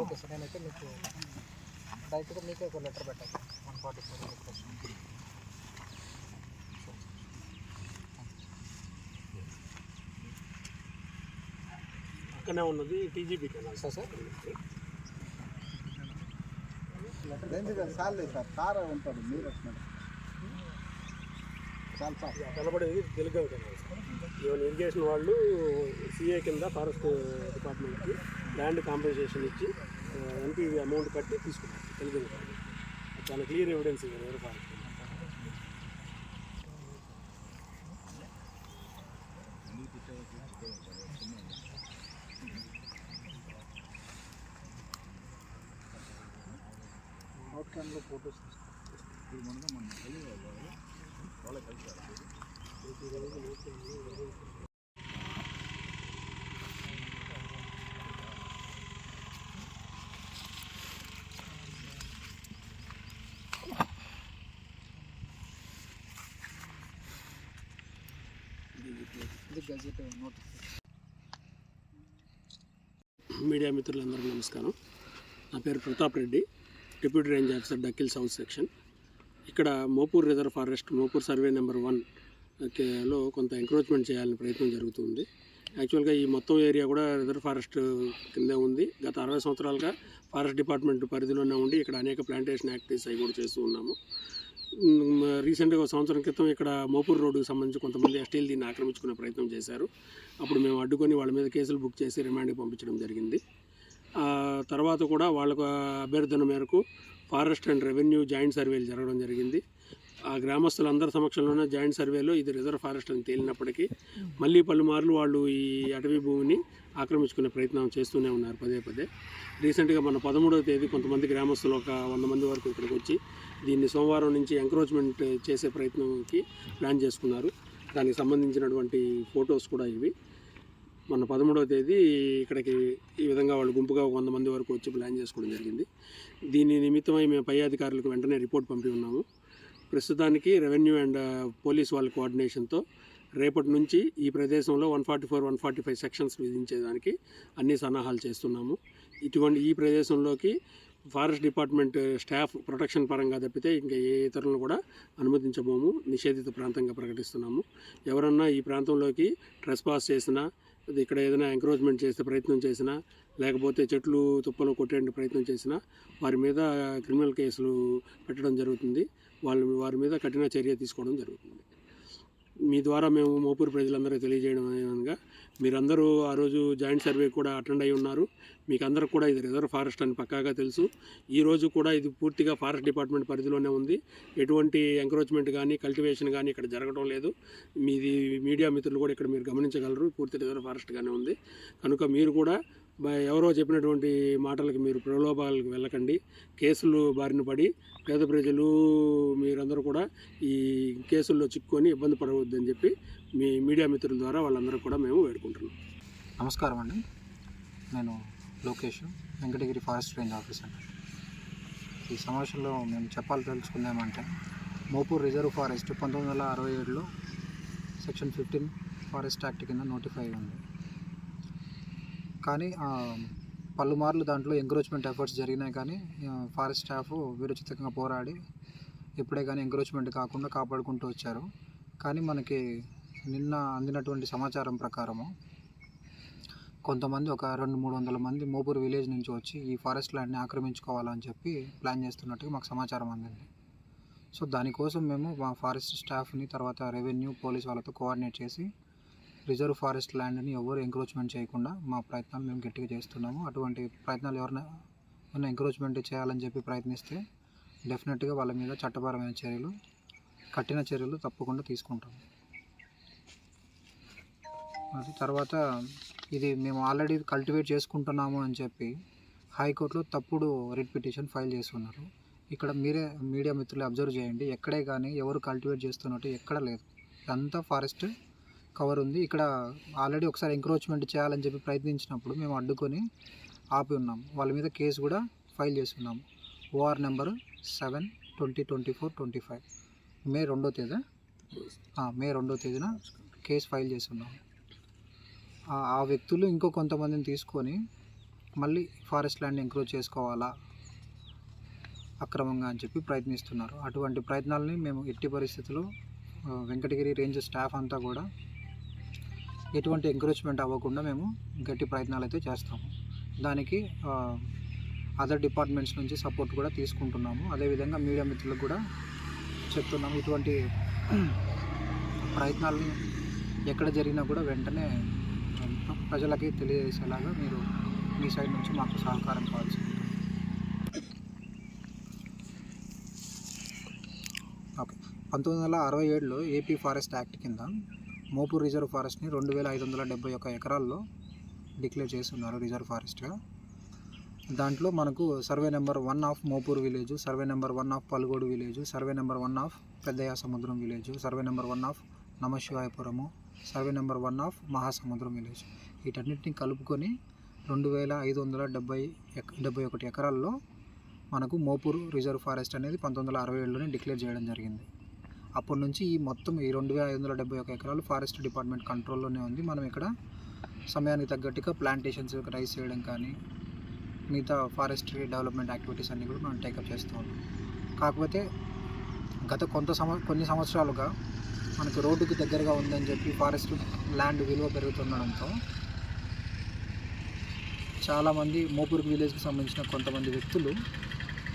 okay sir నేనైతే మీకు డైరెక్ట్గా మీకే ఒక లెటర్ పెట్టాలి వన్ ఫార్టీ ఫోర్ రిక్వెస్ట్ పక్కనే ఉన్నది టీజీబీ కెనాల్ సార్ సార్ ఎందుకంటే చాలే సార్ సార్ ఉంటాడు మీరు వచ్చినాడు చాలా సార్ కనబడేది తెలుగు ఇవన్న ఇరిగేషన్ వాళ్ళు సిఏ కింద ఫారెస్ట్ డిపార్ట్మెంట్కి ల్యాండ్ కాంపెన్సేషన్ ఇచ్చి ఎంపీ అమౌంట్ కట్టి తీసుకున్నారు తెలుగు చాలా క్లియర్ ఎవిడెన్స్ ఇది వేరే ఫారెస్ట్ అవుట్ క్యాన్లో ఫోటోస్ ఇది గజెట్ నోటీస్ మీడియా మిత్రులందరికీ నమస్కారం. నా పేరు Pratap Reddy. Deputy range officer Dakkil south section. ఇక్కడ Mopur reserve forest Mopur survey number వన్లో కొంత ఎంక్రోచ్మెంట్ చేయాలని ప్రయత్నం జరుగుతుంది. యాక్చువల్గా ఈ మొత్తం ఏరియా కూడా రిజర్వ్ ఫారెస్ట్ కిందే ఉంది. గత అరవై సంవత్సరాలుగా ఫారెస్ట్ డిపార్ట్మెంట్ పరిధిలోనే ఉండి ఇక్కడ అనేక ప్లాంటేషన్ యాక్టివిటీస్ అవి కూడా చేస్తూ ఉన్నాము. రీసెంట్గా ఒక సంవత్సరం క్రితం ఇక్కడ మోపూర్ రోడ్డుకు సంబంధించి కొంతమంది ఎస్టీలు దీన్ని ఆక్రమించుకునే ప్రయత్నం చేశారు. అప్పుడు మేము అడ్డుకొని వాళ్ళ మీద కేసులు బుక్ చేసి రిమాండ్కి పంపించడం జరిగింది. తర్వాత కూడా వాళ్ళకు అభ్యర్థన మేరకు ఫారెస్ట్ అండ్ రెవెన్యూ జాయింట్ సర్వేలు జరగడం జరిగింది. ఆ గ్రామస్తులందరి సమక్షంలోనే జాయింట్ సర్వేలో ఇది రిజర్వ్ ఫారెస్ట్ అని తేలినప్పటికీ మళ్ళీ పలుమార్లు వాళ్ళు ఈ అటవీ భూమిని ఆక్రమించుకునే ప్రయత్నం చేస్తూనే ఉన్నారు పదే పదే. రీసెంట్గా మన పదమూడవ తేదీ కొంతమంది గ్రామస్తులు ఒక వంద మంది వరకు ఇక్కడికి వచ్చి దీన్ని సోమవారం నుంచి ఎంక్రోచ్మెంట్ చేసే ప్రయత్నంకి ప్లాన్ చేసుకున్నారు. దానికి సంబంధించినటువంటి ఫొటోస్ కూడా ఇవి. మొన్న పదమూడవ తేదీ ఇక్కడికి ఈ విధంగా వాళ్ళు గుంపుగా వంద మంది వరకు వచ్చి ప్లాన్ చేసుకోవడం జరిగింది. దీని నిమిత్తమై మేము పై అధికారులకు వెంటనే రిపోర్ట్ పంపి ఉన్నాము. ప్రస్తుతానికి రెవెన్యూ అండ్ పోలీస్ వాళ్ళ కోఆర్డినేషన్తో రేపటి నుంచి ఈ ప్రదేశంలో one forty four one forty five sections విధించేదానికి అన్ని సన్నాహాలు చేస్తున్నాము. ఇటువంటి ఈ ప్రదేశంలోకి ఫారెస్ట్ డిపార్ట్మెంట్ స్టాఫ్ ప్రొటెక్షన్ పరంగా తప్పితే ఇంకా ఏ ఇతరులను కూడా అనుమతించబోము. నిషేధిత ప్రాంతంగా ప్రకటిస్తున్నాము. ఎవరన్నా ఈ ప్రాంతంలోకి ట్రెస్ పాస్ చేసినా అది ఇక్కడ ఏదైనా ఎంకరేజ్మెంట్ చేసే ప్రయత్నం చేసినా లేకపోతే చెట్లు తుప్పలు కొట్టే ప్రయత్నం చేసినా వారి మీద క్రిమినల్ కేసులు పెట్టడం జరుగుతుంది. వాళ్ళు వారి మీద కఠిన చర్య తీసుకోవడం జరుగుతుంది. మీ ద్వారా మేము మోపూరు ప్రజలందరూ తెలియజేయడం అనగా మీరందరూ ఆ రోజు జాయింట్ సర్వే కూడా అటెండ్ అయి ఉన్నారు. మీకు అందరికి కూడా ఇది రిజర్వ్ ఫారెస్ట్ అని పక్కాగా తెలుసు. ఈ రోజు కూడా ఇది పూర్తిగా ఫారెస్ట్ డిపార్ట్మెంట్ పరిధిలోనే ఉంది. ఎటువంటి ఎంకరేజ్మెంట్ కానీ కల్టివేషన్ కానీ ఇక్కడ జరగడం లేదు. మీది మీడియా మిత్రులు కూడా ఇక్కడ మీరు గమనించగలరు. పూర్తి రిజర్వ్ ఫారెస్ట్గానే ఉంది. కనుక మీరు కూడా ఎవరో చెప్పినటువంటి మాటలకు మీరు ప్రలోభాలకు వెళ్ళకండి. కేసులు బారిన పడి పేద ప్రజలు మీరందరూ కూడా ఈ కేసుల్లో చిక్కుకొని ఇబ్బంది పడవద్దని చెప్పి మీ మీడియా మిత్రుల ద్వారా వాళ్ళందరూ కూడా మేము వేడుకుంటున్నాం. నమస్కారం అండి. నేను Lokesh Venkatagiri forest range officer. ఈ సమావేశంలో మేము చెప్పాలి తెలుసుకుందామంటే మోపూర్ రిజర్వ్ ఫారెస్ట్ పంతొమ్మిది వందల అరవై ఏడులో సెక్షన్ ఫిఫ్టీన్ ఫారెస్ట్ యాక్ట్ కింద నోటిఫై ఉంది కానీ పలుమార్లు దాంట్లో ఎంక్రోచ్మెంట్ ఎఫర్ట్స్ జరిగినాయి కానీ ఫారెస్ట్ స్టాఫ్ విరుచితంగా పోరాడి ఇప్పుడే కానీ ఎంక్రోచ్మెంట్ కాకుండా కాపాడుకుంటూ వచ్చారు. కానీ మనకి నిన్న అందినటువంటి సమాచారం ప్రకారము కొంతమంది ఒక రెండు మూడు వందల మంది మోపూర్ విలేజ్ నుంచి వచ్చి ఈ ఫారెస్ట్ ల్యాండ్ని ఆక్రమించుకోవాలని చెప్పి ప్లాన్ చేస్తున్నట్టుగా మాకు సమాచారం అందింది. సో దానికోసం మేము మా ఫారెస్ట్ స్టాఫ్ని తర్వాత రెవెన్యూ పోలీస్ వాళ్ళతో కోఆర్డినేట్ చేసి రిజర్వ్ ఫారెస్ట్ ల్యాండ్ని ఎవరు ఎంక్రోచ్మెంట్ చేయకుండా మా ప్రయత్నాలు మేము గట్టిగా చేస్తున్నాము. అటువంటి ప్రయత్నాలు ఎవరైనా ఏమైనా ఎంక్రోచ్మెంట్ చేయాలని చెప్పి ప్రయత్నిస్తే డెఫినెట్గా వాళ్ళ మీద చట్టపరమైన చర్యలు కఠిన చర్యలు తప్పకుండా తీసుకుంటాం అది తర్వాత ఇది మేము ఆల్రెడీ కల్టివేట్ చేసుకుంటున్నాము అని చెప్పి హైకోర్టులో తప్పుడు రిట్ పిటిషన్ ఫైల్ చేస్తున్నారు. ఇక్కడ మీరే మీడియా మిత్రులు అబ్జర్వ్ చేయండి. ఎక్కడే కానీ ఎవరు కల్టివేట్ చేస్తున్నట్టు ఎక్కడ లేదు. ఇదంతా ఫారెస్ట్ కవర్ ఉంది. ఇక్కడ ఆల్రెడీ ఒకసారి ఎంక్రోచ్మెంట్ చేయాలని చెప్పి ప్రయత్నించినప్పుడు మేము అడ్డుకొని ఆపి ఉన్నాం. వాళ్ళ మీద కేసు కూడా ఫైల్ చేస్తున్నాం OR number seven twenty twenty four twenty five May రెండో తేదీ. మే రెండో తేదీన కేసు ఫైల్ చేస్తున్నాం ఆ- వ్యక్తులు ఇంకో కొంతమందిని తీసుకొని మళ్ళీ ఫారెస్ట్ ల్యాండ్ ఎంక్రోచ్ చేసుకోవాలా అక్రమంగా అని చెప్పి ప్రయత్నిస్తున్నారు. అటువంటి ప్రయత్నాలని మేము ఎట్టి పరిస్థితుల్లో వెంకటగిరి రేంజ్ స్టాఫ్ అంతా కూడా ఎటువంటి ఎంకరేజ్మెంట్ అవ్వకుండా మేము గట్టి ప్రయత్నాలు అయితే చేస్తాము. దానికి అదర్ డిపార్ట్మెంట్స్ నుంచి సపోర్ట్ కూడా తీసుకుంటున్నాము. అదేవిధంగా మీడియా మిత్రులకు కూడా చెప్తున్నాము. ఇటువంటి ప్రయత్నాలని ఎక్కడ జరిగినా కూడా వెంటనే ప్రజలకి తెలియజేసేలాగా మీరు మీ సైడ్ నుంచి మాకు సహకారం కావాల్సి ఓకే. పంతొమ్మిది వందల అరవై ఏడులో ఏపీ ఫారెస్ట్ యాక్ట్ కింద మోపూర్ రిజర్వ్ ఫారెస్ట్ని రెండు వేల ఐదు వందల డెబ్బై ఒక ఎకరాల్లో డిక్లేర్ చేస్తున్నారు రిజర్వ్ ఫారెస్ట్గా. దాంట్లో మనకు survey number one of Mopur village survey number one of Palgodu village survey number one of Peddayya Samudram village survey number one of Namasivayapuram survey number one of Mahasamudram village. వీటన్నిటిని కలుపుకొని రెండు వేల ఐదు వందల డెబ్బై డెబ్బై ఒకటి ఎకరాల్లో మనకు మోపూర్ రిజర్వ్ ఫారెస్ట్ అనేది పంతొమ్మిది వందల అరవై ఏడులోనే డిక్లేర్ చేయడం జరిగింది. అప్పటి నుంచి ఈ మొత్తం ఈ రెండు వేల ఐదు వందల డెబ్బై ఒక ఎకరాలు ఫారెస్ట్ డిపార్ట్మెంట్ కంట్రోల్లోనే ఉంది. మనం ఇక్కడ సమయానికి తగ్గట్టుగా ప్లాంటేషన్స్ రైస్ చేయడం కానీ మిగతా ఫారెస్ట్రీ డెవలప్మెంట్ యాక్టివిటీస్ అన్నీ కూడా మనం టేకప్ చేస్తూ ఉన్నాం. కాకపోతే గత కొంత సంవ కొన్ని సంవత్సరాలుగా మనకు రోడ్డుకి దగ్గరగా ఉందని చెప్పి ఫారెస్ట్ ల్యాండ్ విలువ పెరుగుతుండడంతో చాలామంది మోపూర్ విలేజ్కి సంబంధించిన కొంతమంది వ్యక్తులు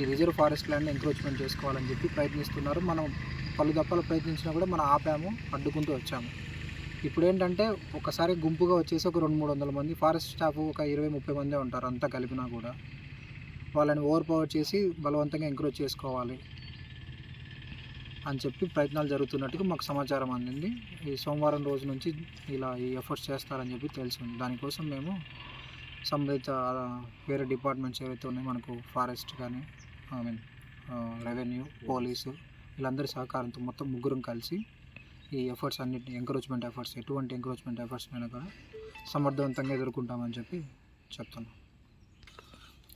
ఈ రిజర్వ్ ఫారెస్ట్ ల్యాండ్ ఎంక్రోచ్మెంట్ చేసుకోవాలని చెప్పి ప్రయత్నిస్తున్నారు. మనం పలు దప్పాలు ప్రయత్నించినా కూడా మనం ఆపాము అడ్డుకుంటూ వచ్చాము. ఇప్పుడు ఏంటంటే ఒకసారి గుంపుగా వచ్చేసి ఒక రెండు మూడు వందల మంది ఫారెస్ట్ స్టాఫ్ ఒక ఇరవై ముప్పై మందే ఉంటారు అంతా కలిపినా కూడా. వాళ్ళని ఓవర్ పవర్ చేసి బలవంతంగా ఎంకరేజ్ చేసుకోవాలి అని చెప్పి ప్రయత్నాలు జరుగుతున్నట్టుగా మాకు సమాచారం అందింది. ఈ సోమవారం రోజు నుంచి ఇలా ఈ ఎఫర్ట్స్ చేస్తారని చెప్పి తెలిసింది. దానికోసం మేము సంబంధిత వేరే డిపార్ట్మెంట్స్ ఏవైతే ఉన్నాయో మనకు ఫారెస్ట్ కానీ ఐ మీన్ రెవెన్యూ పోలీసు వీళ్ళందరి సహకారంతో మొత్తం ముగ్గురం కలిసి ఈ ఎఫర్ట్స్ అన్నిటిని ఎంకరేజ్మెంట్ ఎఫర్ట్స్ ఎటువంటి ఎంకరేజ్మెంట్ ఎఫర్ట్స్ అయినా కూడా సమర్థవంతంగా ఎదుర్కొంటామని చెప్పి చెప్తున్నాం.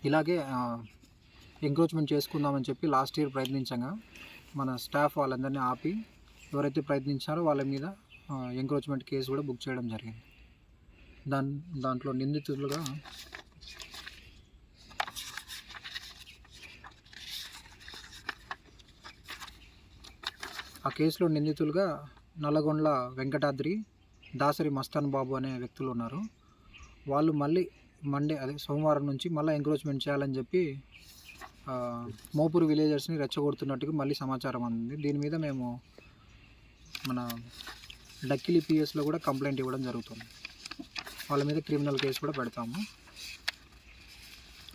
ఇలాగే ఎంకరేజ్మెంట్ చేసుకుందామని చెప్పి లాస్ట్ ఇయర్ ప్రయత్నించగా మన స్టాఫ్ వాళ్ళందరినీ ఆపి ఎవరైతే ప్రయత్నించారో వాళ్ళ మీద ఎంకరేజ్మెంట్ కేసు కూడా బుక్ చేయడం జరిగింది. దాని దాంట్లో నిందితులుగా ఆ కేసులో నిందితులుగా నల్లగొండ్ల వెంకటాద్రి దాసరి మస్తాన్ బాబు అనే వ్యక్తులు ఉన్నారు. వాళ్ళు మళ్ళీ మండే అదే సోమవారం నుంచి మళ్ళీ ఎంక్రోచ్మెంట్ చేయాలని చెప్పి మోపూర్ విలేజర్స్ని రెచ్చగొడుతున్నట్టుగా మళ్ళీ సమాచారం అందింది. దీని మీద మేము మన డక్కిలి పిఎస్లో కూడా కంప్లైంట్ ఇవ్వడం జరుగుతుంది. వాళ్ళ మీద క్రిమినల్ కేసు కూడా పెడతాము.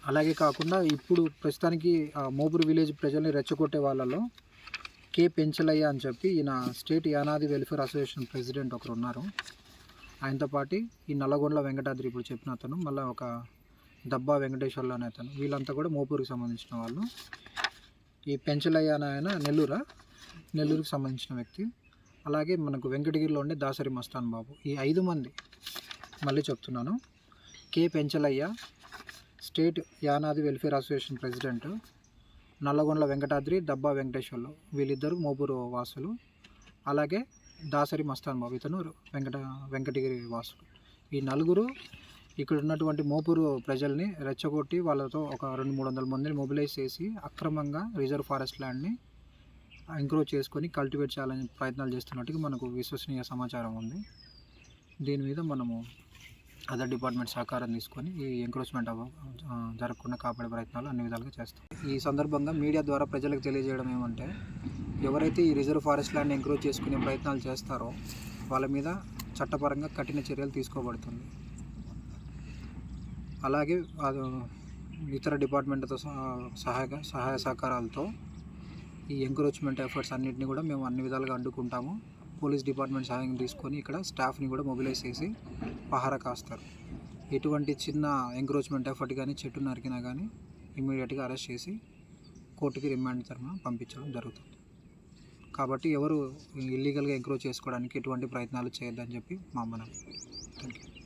అలాగే కాకుండా ఇప్పుడు ప్రస్తుతానికి ఆ, విలేజ్ ప్రజల్ని రెచ్చగొట్టే వాళ్ళలో కే పెంచలయ్య అని చెప్పి ఈయన state Yanadi welfare association president ఒకరు ఉన్నారు. ఆయనతో పాటు ఈ నల్లగొండల వెంకటాద్రి ఇప్పుడు చెప్పిన అతను మళ్ళీ ఒక దబ్బా వెంకటేశ్వర్లు అనే అతను వీళ్ళంతా కూడా మోపూరుకి సంబంధించిన వాళ్ళు. ఈ పెంచలయ్య అనే ఆయన నెల్లూరా? నెల్లూరుకి సంబంధించిన వ్యక్తి. అలాగే మనకు వెంకటగిరిలో ఉండే దాసరి మస్తాన్ బాబు. ఈ ఐదు మంది మళ్ళీ చెప్తున్నాను. K Penchalaiah state Yanadi welfare association president Nallagondala Venkatadri Dabba Venkateswarlu వీళ్ళిద్దరు మోపూరు వాసులు. అలాగే దాసరి మస్తాన్ బాబు ఇతను వెంకట వెంకటగిరి వాసులు. ఈ నలుగురు ఇక్కడ ఉన్నటువంటి మోపూరు ప్రజల్ని రెచ్చగొట్టి వాళ్ళతో ఒక రెండు మూడు వందల మందిని మొబిలైజ్ చేసి అక్రమంగా రిజర్వ్ ఫారెస్ట్ ల్యాండ్ని ఎంక్రోచ్ చేసుకొని కల్టివేట్ చేయాలని ప్రయత్నాలు చేస్తున్నట్టుగా మనకు విశ్వసనీయ సమాచారం ఉంది. దీని మీద మనము అదర్ డిపార్ట్మెంట్ సహకారం తీసుకొని ఈ ఎంక్రోచ్మెంట్ జరగకుండా కాపాడే ప్రయత్నాలు అన్ని విధాలుగా చేస్తాం. ఈ సందర్భంగా మీడియా ద్వారా ప్రజలకు తెలియజేయడం ఏమంటే ఎవరైతే ఈ రిజర్వ్ ఫారెస్ట్ ల్యాండ్ ఎంక్రోచ్ చేసుకునే ప్రయత్నాలు చేస్తారో వాళ్ళ మీద చట్టపరంగా కఠిన చర్యలు తీసుకోబడుతుంది. అలాగే అది ఇతర డిపార్ట్మెంట్తో సహాయ సహాయ సహకారాలతో ఈ ఎంక్రోచ్మెంట్ ఎఫర్ట్స్ అన్నింటినీ కూడా మేము అన్ని విధాలుగా అడ్డుకుంటాము. పోలీస్ డిపార్ట్మెంట్ సహాయం తీసుకొని ఇక్కడ స్టాఫ్ని కూడా మొబిలైజ్ చేసి పహారా కాస్తారు. ఎటువంటి చిన్న ఎంకరేజ్మెంట్ ఎఫర్ట్ కానీ చెట్టు నరికినా కానీ ఇమీడియట్గా అరెస్ట్ చేసి కోర్టుకి రిమాండ్ తరఫున పంపించడం జరుగుతుంది. కాబట్టి ఎవరు ఇల్లీగల్గా ఎంక్రోచ్ చేసుకోవడానికి ఎటువంటి ప్రయత్నాలు చేయొద్దని చెప్పి మా మనం థ్యాంక్ యూ